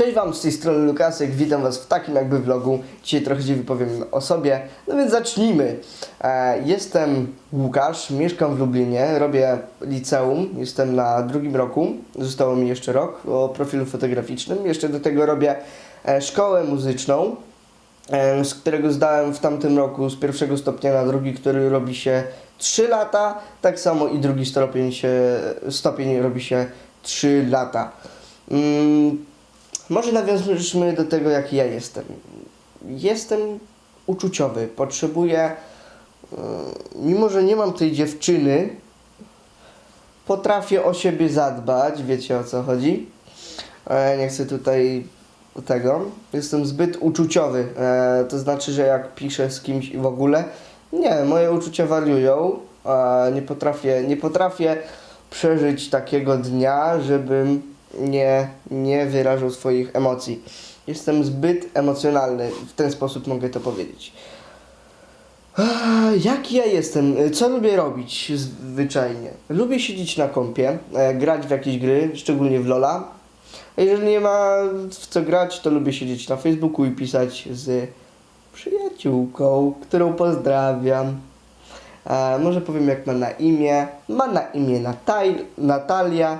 Cześć Wam, z tej strony Lukasek, witam Was w takim jakby vlogu. Dzisiaj trochę się wypowiem o sobie, no więc zacznijmy. E, jestem Łukasz, mieszkam w Lublinie, robię liceum, jestem na drugim roku, zostało mi jeszcze rok o profilu fotograficznym. Jeszcze do tego robię e, szkołę muzyczną, e, z którego zdałem w tamtym roku z pierwszego stopnia na drugi, który robi się 3 lata, tak samo i drugi stopień, się, stopień robi się 3 lata. Mm, może nawiążmy do tego, jaki ja jestem. Jestem uczuciowy, potrzebuję, yy, mimo że nie mam tej dziewczyny, potrafię o siebie zadbać, wiecie o co chodzi. E, nie chcę tutaj tego. Jestem zbyt uczuciowy, e, to znaczy, że jak piszę z kimś i w ogóle, nie, moje uczucia wariują. E, nie potrafię, nie potrafię przeżyć takiego dnia, żebym nie, nie wyrażał swoich emocji. Jestem zbyt emocjonalny, w ten sposób mogę to powiedzieć. Jaki ja jestem? Co lubię robić zwyczajnie? Lubię siedzieć na kąpie, e, grać w jakieś gry, szczególnie w Lola. Jeżeli nie ma w co grać, to lubię siedzieć na Facebooku i pisać z przyjaciółką, którą pozdrawiam. E, może powiem jak ma na imię. Ma na imię Natal Natalia.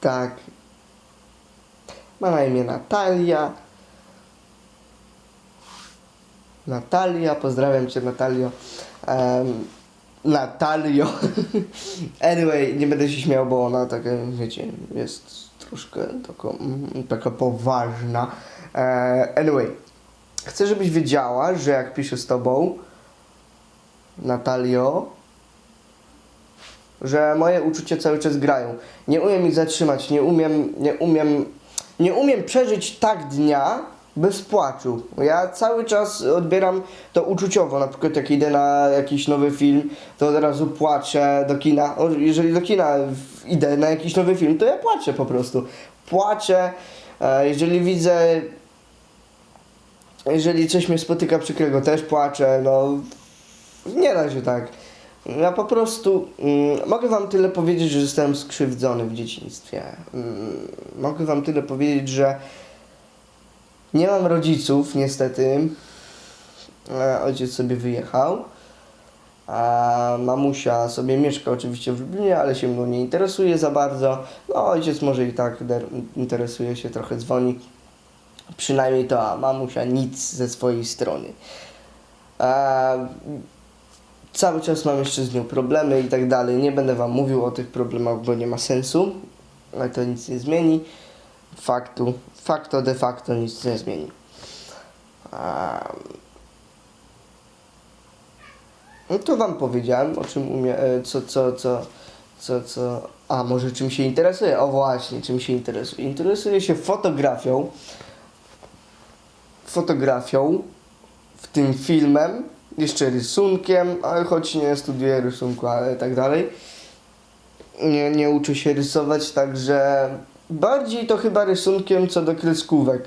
Tak. Ma na imię Natalia. Natalia, pozdrawiam Cię Natalio. Um, Natalio. anyway, nie będę się śmiał, bo ona taka, wiecie, jest troszkę taka, mm, taka poważna. E, anyway, chcę, żebyś wiedziała, że jak piszę z Tobą, Natalio, że moje uczucia cały czas grają. Nie umiem ich zatrzymać, nie umiem, nie umiem, nie umiem przeżyć tak dnia bez płaczu. Ja cały czas odbieram to uczuciowo, na przykład jak idę na jakiś nowy film, to od razu płaczę do kina. Jeżeli do kina idę na jakiś nowy film, to ja płaczę po prostu. Płaczę, e, jeżeli widzę jeżeli coś mnie spotyka przykrego, też płaczę, no nie da się tak. Ja po prostu mm, mogę wam tyle powiedzieć, że zostałem skrzywdzony w dzieciństwie. Mm, mogę wam tyle powiedzieć, że nie mam rodziców, niestety. E, ojciec sobie wyjechał. A mamusia sobie mieszka oczywiście w Lublinie, ale się mną nie interesuje za bardzo. No ojciec może i tak interesuje się, trochę dzwoni. Przynajmniej to, a mamusia nic ze swojej strony. E, cały czas mam jeszcze z nią problemy i tak dalej. Nie będę wam mówił o tych problemach, bo nie ma sensu, ale to nic nie zmieni. Faktu, facto de facto nic nie zmieni. A... No to wam powiedziałem, o czym umie, e, co, co, co, co, co, a może czym się interesuje? O właśnie, czym się interesuje? Interesuje się fotografią, fotografią, w tym filmem, jeszcze rysunkiem, ale choć nie studiuję rysunku, ale tak dalej. Nie, nie uczę się rysować, także bardziej to chyba rysunkiem co do kreskówek.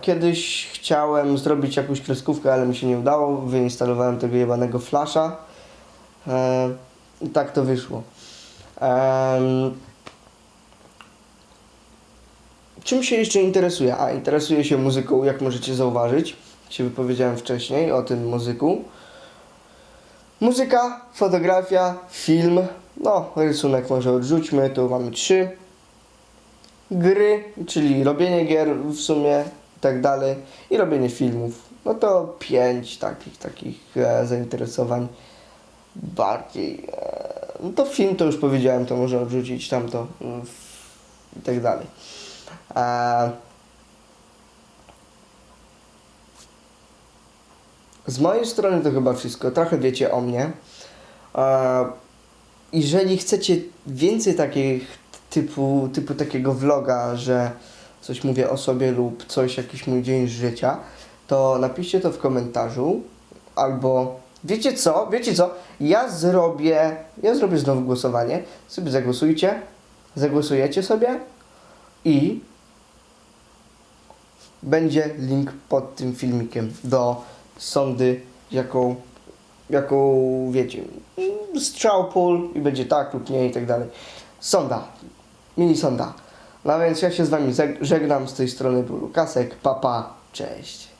Kiedyś chciałem zrobić jakąś kreskówkę, ale mi się nie udało. Wyinstalowałem tego jebanego flasha. E, I tak to wyszło. Czym się jeszcze interesuję? A, interesuję się muzyką, jak możecie zauważyć. Się wypowiedziałem wcześniej o tym muzyku. Muzyka, fotografia, film. No, rysunek może odrzućmy, tu mamy trzy. Gry, czyli robienie gier w sumie i tak dalej. I robienie filmów. No to pięć takich, takich e, zainteresowań bardziej. E, no to film to już powiedziałem, to może odrzucić tamto mm, i tak dalej. E, Z mojej strony to chyba wszystko. Trochę wiecie o mnie. Jeżeli chcecie więcej takich typu, typu takiego vloga, że coś mówię o sobie lub coś, jakiś mój dzień z życia, to napiszcie to w komentarzu albo wiecie co, wiecie co, ja zrobię, ja zrobię znowu głosowanie, sobie zagłosujcie, zagłosujecie sobie i będzie link pod tym filmikiem do sondy, jaką, jaką wiecie, strzał pól i będzie tak lub nie i tak dalej. Sonda, mini sonda. No więc ja się z wami żegnam, z tej strony był Lukasek, papa, cześć.